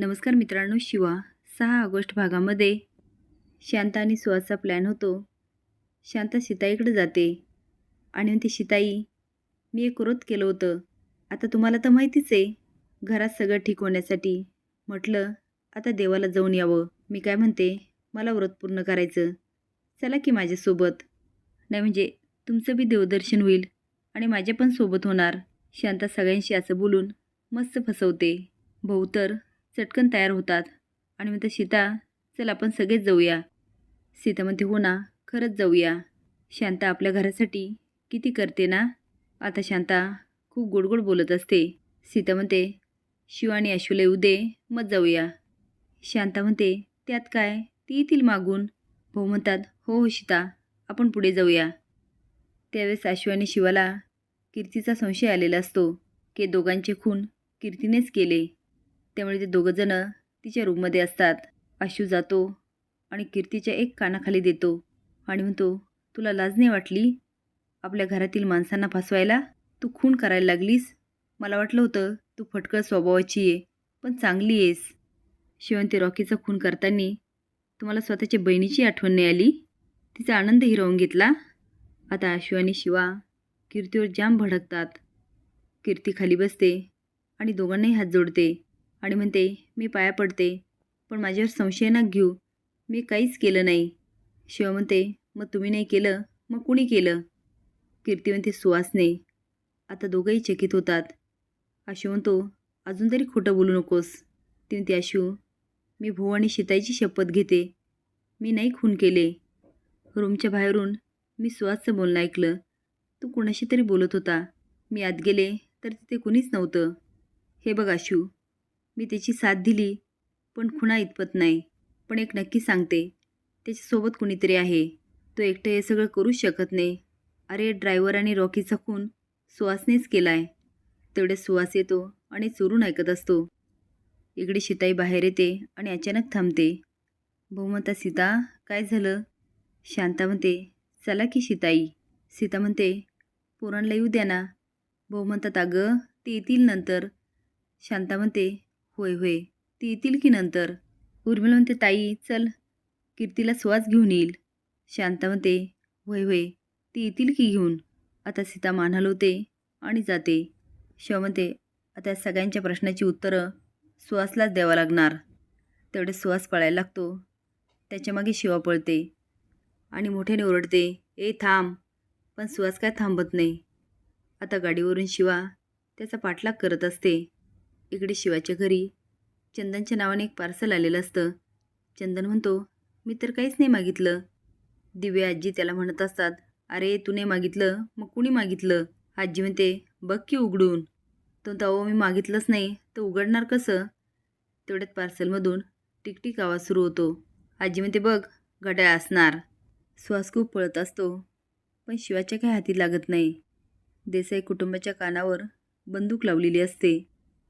नमस्कार मित्रांनो शिवा. सहा ऑगस्ट भागामध्ये शांता आणि सुहासचा प्लॅन होतो. शांता सीताईकडे जाते. आणि म्हणते सीताई मी एक क्रोध केलं होतं. आता तुम्हाला तर माहितीच आहे घरात सगळं ठीक होण्यासाठी. म्हटलं आता देवाला जाऊन यावं. मी काय म्हणते मला व्रत पूर्ण करायचं. चला की माझ्यासोबत. नाही म्हणजे तुमचं बी देवदर्शन होईल आणि माझ्या पण सोबत होणार. शांता सगळ्यांशी असं बोलून मस्त फसवते. भाऊ तर चटकन तयार होतात. आणि म्हणतात सीता चल आपण सगळेच जाऊया. सीता म्हणते हो ना खरंच जाऊया. शांता आपल्या घरासाठी किती करते ना? आता शांता खूप गोड गोड बोलत असते. सीता म्हणते शिव आणि अश्वला येऊ दे मग जाऊया. शांता म्हणते त्यात काय? ती येतील मागून. भाऊ म्हणतात हो हो सीता आपण पुढे जाऊया. त्यावेळेस आशु आणि शिवाला कीर्तीचा संशय आलेला असतो की दोघांचे खून कीर्तीनेच केले. त्यामुळे ते दोघंजणं तिच्या रूममध्ये असतात. आशू जातो आणि कीर्तीच्या एक कानाखाली देतो आणि म्हणतो तुला लाज नाही वाटली? आपल्या घरातील माणसांना फसवायला तू खून करायला लागलीस? मला वाटलं होतं तू फटकळ स्वभावाची आहे पण चांगली आहेस. शिवंती रॉकीचा खून करताना तुम्हाला स्वतःच्या बहिणीची आठवण नाही आली? तिचा आनंद हिरावून घेतला? आता आशू आणि शिवा कीर्तीवर जाम भडकतात. कीर्ती खाली बसते आणि दोघांनाही हात जोडते. आणि म्हणते मी पाया पडते पण माझ्यावर संशय ना घेऊ. मी काहीच केलं नाही. शिवा म्हणते मग तुम्ही नाही केलं मग कुणी केलं? कीर्ती म्हणते सुवासने आता दोघंही चकित होतात. आशू म्हणतो अजून तरी खोटं बोलू नकोस. ती म्हणते आशू मी भाऊ आणि शिताईची शपथ घेते. मी नाही खून केले. रूमच्या बाहेरून मी सुहासचं बोलणं ऐकलं. तू कुणाशी तरी बोलत होता. मी आत गेले तर तिथे कुणीच नव्हतं. हे बघ आशू मी त्याची साथ दिली पण खुणा इतपत नाही. पण एक नक्की सांगते त्याच्यासोबत कुणीतरी आहे. तो एकटं हे सगळं करूच शकत नाही. अरे ड्रायव्हर आणि रॉकीचा खून सुहासनेच केला आहे तेवढ्या सुहास येतो आणि चोरून ऐकत असतो. इकडे शिताई बाहेर येते आणि अचानक थांबते. बहुमता सीता काय झालं? शांता म्हणते चला की शिताई. सीता म्हणते पोरांना येऊ द्या ना. बहुमतात अगं ते येतील नंतर. शांता म्हणते होय होय. ती येतील की नंतर? उर्मिला म्हणते ताई चल. कीर्तीला श्वास घेऊन येईल. शांता म्हणते होय होय. ती येतील की घेऊन? आता सीता मान हलवते आणि जाते. शिव म्हणते आता सगळ्यांच्या प्रश्नाची उत्तरं सुहासलाच द्यावं लागणार. तेवढे सुहास पळायला लागतो. त्याच्यामागे शिवा पळते आणि मोठ्याने ओरडते ए थांब. पण सुहास काय थांबत नाही. आता गाडीवरून शिवा. त्याचा पाठलाग करत असते. इकडे शिवाच्या घरी. चंदनच्या नावाने एक पार्सल आलेलं असतं. चंदन म्हणतो मी तर काहीच नाही मागितलं. दिव्या आजी त्याला म्हणत असतात अरे तू नाही मागितलं मग कुणी मागितलं? आजी म्हणते बघ की उघडून. तो तवो मी मागितलंच नाही तर उघडणार कसं? तेवढ्यात पार्सलमधून टिकटिक आवाज सुरू होतो. आजी म्हणते बघ घड्याळ असणार. श्वास खूप पळत असतो पण शिवाच्या काही हाती लागत नाही. देसाई कुटुंबाच्या कानावर बंदूक लावलेली असते.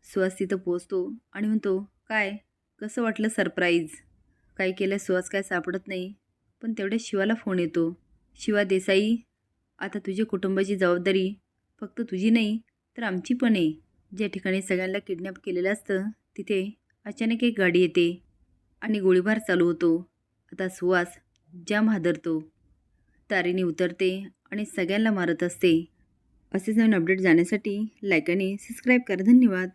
सुहास तिथं पोचतो आणि म्हणतो काय? कसं वाटलं सरप्राईज? काय केलं सुहास काय सापडत नाही. पण तेवढ्या शिवाला फोन येतो. शिवा देसाई आता तुझ्या कुटुंबाची जबाबदारी फक्त तुझी नाही तर आमची पण आहे. ज्या ठिकाणी सगळ्यांना किडनॅप केलेलं असतं तिथे अचानक एक गाडी येते आणि गोळीबार चालू होतो. आता सुहास जाम हादरतो. तारीने उतरते आणि सगळ्यांना मारत असते. असेच नवीन अपडेट जाण्यासाठी लाईक आणि सबस्क्राईब करा. धन्यवाद.